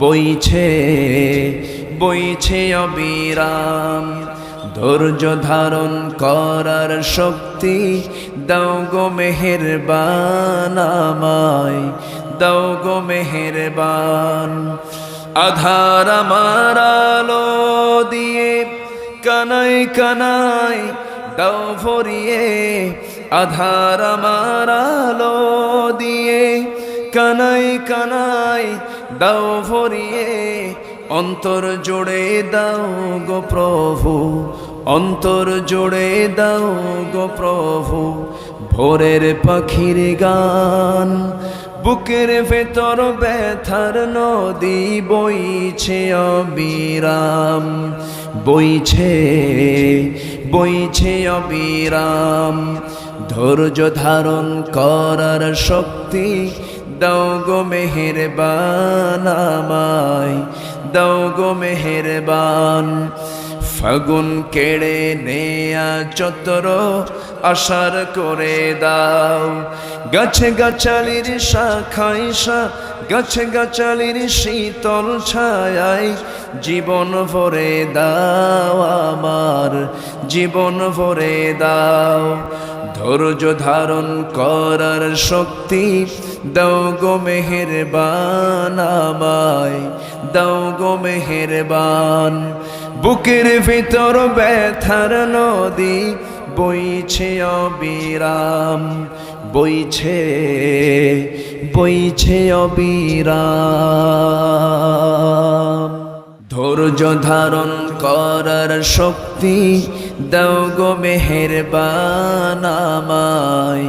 বইছে বইছে অবিরাম। ধৈর্য ধারণ করার শক্তি দাও গো মেহেরবান আমায়, দাও গো মেহেরবান। আধার আমার আলো দিয়ে কানাই কানাই দাও ভরিয়ে, আধার আমার আলো দিয়ে কানাই কানাই দাও ভরিয়ে, অন্তর জোড়ে দাও গো প্রভু, অন্তর জোড়ে দাও গো প্রভু, ভোরের পাখির গান। বুকের ভেতর ব্যথার নদী বইছে অবিরাম, বইছে বইছে অবিরাম। ধৈর্য ধারণ করার শক্তি দাও গো মেহেরবান আমায়, দাও গো মেহেরবান। ফাগুন কেড়ে নেয়া চতর আশার করে দাও। গাছে গাছালির শাখাই শা, গাছে গাছালির শীতল ছায়াই জীবন ভরে দাও আমার, জীবন ভরে দাও। ধৈর্য ধারণ করার শক্তি দাও গো মেহেরবান আমায়, দাও গো মেহেরবান। বুকের ভিতর ব্যথার নদী, বইছে অবিরাম, বইছে বইছে অবিরাম। ধৈর্য ধারণ করার শক্তি, দাও গো মেহেরবান আমায়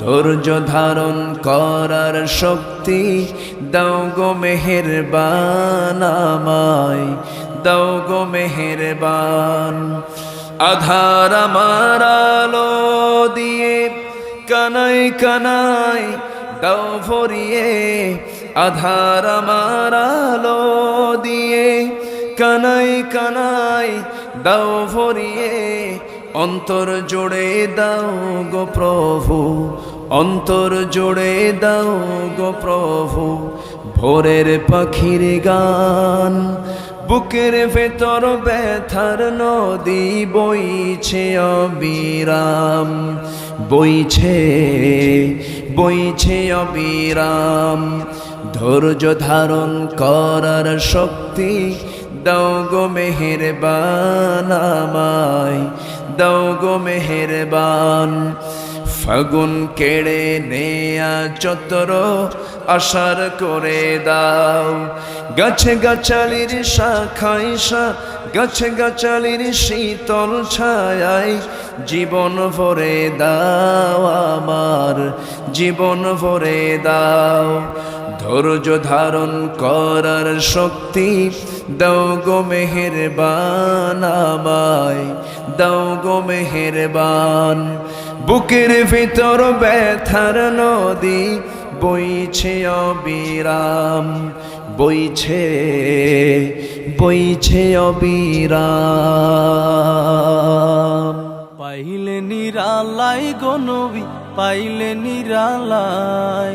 ধৈর্য ধারণ করার শক্তি দাও গো মেহেরবান আমায়, দাও গো মেহেরবান। আধার আমার আলো দিয়ে কানাই কানাই দাও ভরিয়ে, আধার আমার আলো দিয়ে কানাই কানাই দাও ভরিয়ে অন্তর জোড়ে দাও গো প্রভু, অন্তর জোড়ে দাও গো প্রভু, ভোরের পাখির গান। বুকের ভেতর ব্যথার নদী বইছে অবিরাম, বইছে বইছে অবিরাম। ধৈর্য ধারণ করার শক্তি দাও গো মেহেরবান আমায় দাও গো মেহেরবান। ফাগুন কেড়ে নেয়া চতর আশার করে দাও। গাছে গাছালির শাখাই শা, গাছে গাছালির শীতল ছায়াই জীবন ভরে দাও আমার, জীবন ভরে দাও। ধৈর্য ধারণ করার শক্তি দাও গো মেহেরবান আমায়, দাও গো মেহেরবান। বুকের ভিতর ব্যথার নদী বইছে অবিরাম, বইছে বইছে অবিরাম। পাইলে নিরালাই গনবি পাইলে নিরালাই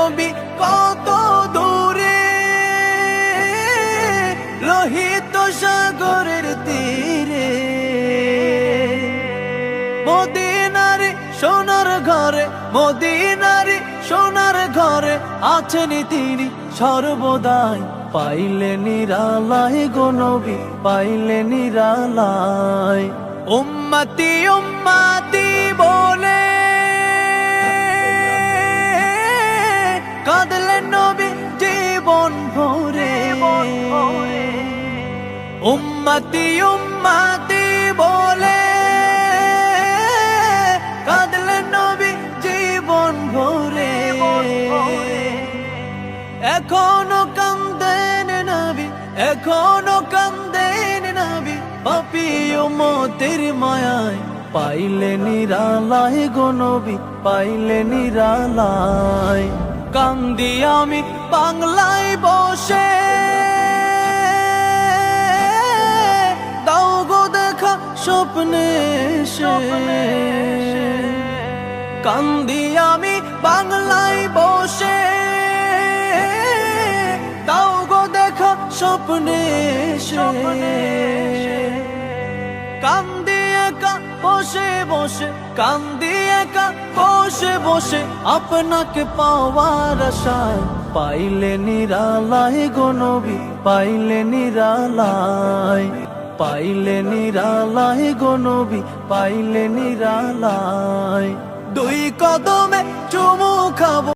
নবী কত দূরে? লোহিত সাগরের তীরে। মদিনারে সোনার ঘরে, মদিনারে সোনার ঘরে আছেন তিনি সর্বদাই। পাইলে নিরালায় গো নবী পাইলে নিরালায়। উম্মতি উম্মতি বলে উম্মতি উম্মতি বলে কাঁদলেন নবী জীবন ভরে। এখনও কান্দেন নবী, এখনও কান্দেন নবী পাপি মতের মায়ায় পাইলে নিরালায় গো নবী পাইলে নিরালায়। কান্দি আমি বাংলায় বসে স্বপ্নে কান্দি আমি বাংলায় বসে। দাও গো দেখা স্বপ্নে কান্দি একা বসে বসে কান্দি একা বসে বসে আপনাকে পাওয়ার আশায় পাইলে নিরালায় গো নবী পাইলে নিরালায়। পাইলে নিরালায় গনবি নবী পাইলে নিরালাই দুই কদমে চুমু খাব।